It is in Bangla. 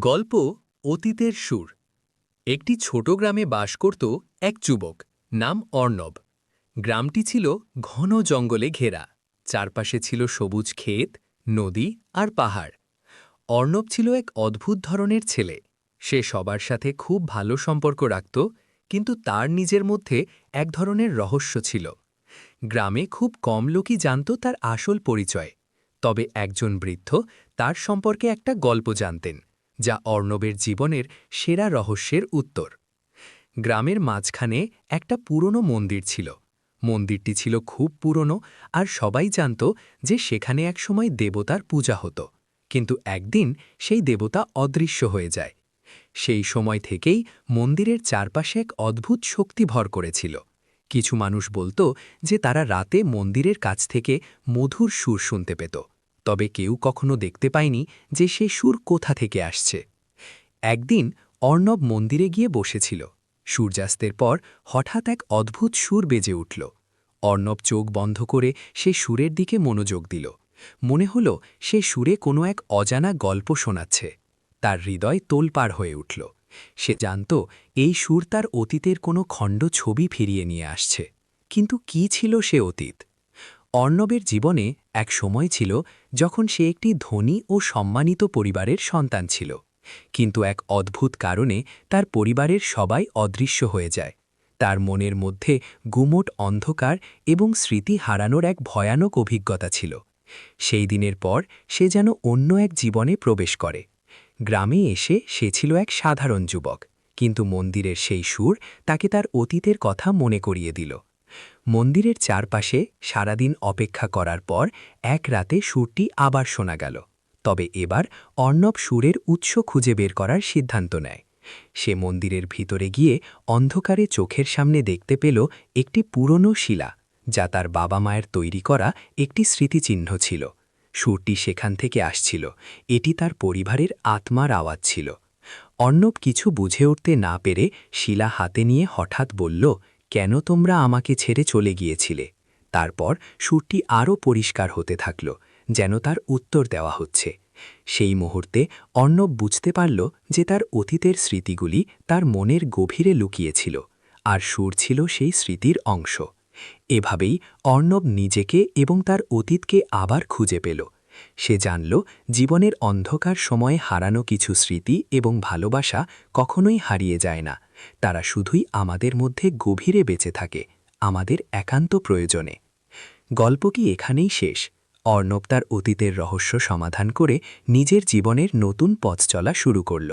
গল্প অতীতের সুর। একটি ছোট গ্রামে বাস করত এক যুবক, নাম অর্ণব। গ্রামটি ছিল ঘন জঙ্গলে ঘেরা। চারপাশে ছিল সবুজ ক্ষেত, নদী আর পাহাড়। অর্ণব ছিল এক অদ্ভুত ধরনের ছেলে। সে সবার সাথে খুব ভালো সম্পর্ক রাখত, কিন্তু তার নিজের মধ্যে এক ধরনের রহস্য ছিল। গ্রামে খুব কম লোকই জানত তার আসল পরিচয়, তবে একজন বৃদ্ধ তার সম্পর্কে একটা গল্প জানতেন। যা অর্ণবের জীবনের সেরা রহস্যের উত্তর। গ্রামের মাঝখানে একটা পুরনো মন্দির ছিল। মন্দিরটি ছিল খুব পুরনো আর সবাই জানত যে সেখানে একসময় দেবতার পূজা হতো। কিন্তু একদিন সেই দেবতা অদৃশ্য হয়ে যায়। সেই সময় থেকেই মন্দিরের চারপাশে এক অদ্ভুত শক্তি ভর করেছিল। কিছু মানুষ বলতো যে তারা রাতে মন্দিরের কাছ থেকে মধুর সুর শুনতে পেত। তবে কেউ কখনো দেখতে পায়নি যে সে সুর কোথা থেকে আসছে। একদিন অর্ণব মন্দিরে গিয়ে বসেছিল। সূর্যাস্তের পর হঠাৎ এক অদ্ভুত সুর বেজে উঠল। অর্ণব চোখ বন্ধ করে সে সুরের দিকে মনোযোগ দিল। মনে হল সে সুরে কোনো এক অজানা গল্প শোনাচ্ছে। তার হৃদয় তোলপাড় হয়ে উঠল। সে জানত এই সুর তার অতীতের কোনো খণ্ড ছবি ফিরিয়ে নিয়ে আসছে। কিন্তু কি ছিল সে অতীত? অর্ণবের জীবনে এক সময় ছিল যখন সে একটি ধনী ও সম্মানিত পরিবারের সন্তান ছিল। কিন্তু এক অদ্ভুত কারণে তার পরিবারের সবাই অদৃশ্য হয়ে যায়। তার মনের মধ্যে গুমোট অন্ধকার এবং স্মৃতি হারানোর এক ভয়ানক অভিজ্ঞতা ছিল। সেই দিনের পর সে যেন অন্য এক জীবনে প্রবেশ করে। গ্রামে এসে সে ছিল এক সাধারণ যুবক, কিন্তু মন্দিরের সেই সুর তাকে তার অতীতের কথা মনে করিয়ে দিল। মন্দিরের চারপাশে সারাদিন অপেক্ষা করার পর এক রাতে সুরটি আবার শোনা গেল। তবে এবার অর্ণব সুরের উৎস খুঁজে বের করার সিদ্ধান্ত নেয়। সে মন্দিরের ভিতরে গিয়ে অন্ধকারে চোখের সামনে দেখতে পেল একটি পুরনো শিলা, যা তার বাবা মায়ের তৈরি করা একটি স্মৃতিচিহ্ন ছিল। সুরটি সেখান থেকে আসছিল। এটি তার পরিবারের আত্মার আওয়াজ ছিল। অর্ণব কিছু বুঝে উঠতে না পেরে শিলা হাতে নিয়ে হঠাৎ বলল কেন তোমরা আমাকে ছেড়ে চলে গিয়েছিলে? তারপর সুরটি আরও পরিষ্কার হতে থাকল, যেন তার উত্তর দেওয়া হচ্ছে। সেই মুহূর্তে অর্ণব বুঝতে পারল যে তার অতীতের স্মৃতিগুলি তার মনের গভীরে লুকিয়েছিল, আর সুর ছিল সেই স্মৃতির অংশ। এভাবেই অর্ণব নিজেকে এবং তার অতীতকে আবার খুঁজে পেল। সে জানল জীবনের অন্ধকার সময়ে হারানো কিছু স্মৃতি এবং ভালোবাসা কখনোই হারিয়ে যায় না। তারা শুধুই আমাদের মধ্যে গভীরে বেঁচে থাকে, আমাদের একান্ত প্রয়োজনে। গল্প কি এখানেই শেষ? অর্ণব তার অতীতের রহস্য সমাধান করে নিজের জীবনের নতুন পথ চলা শুরু করল।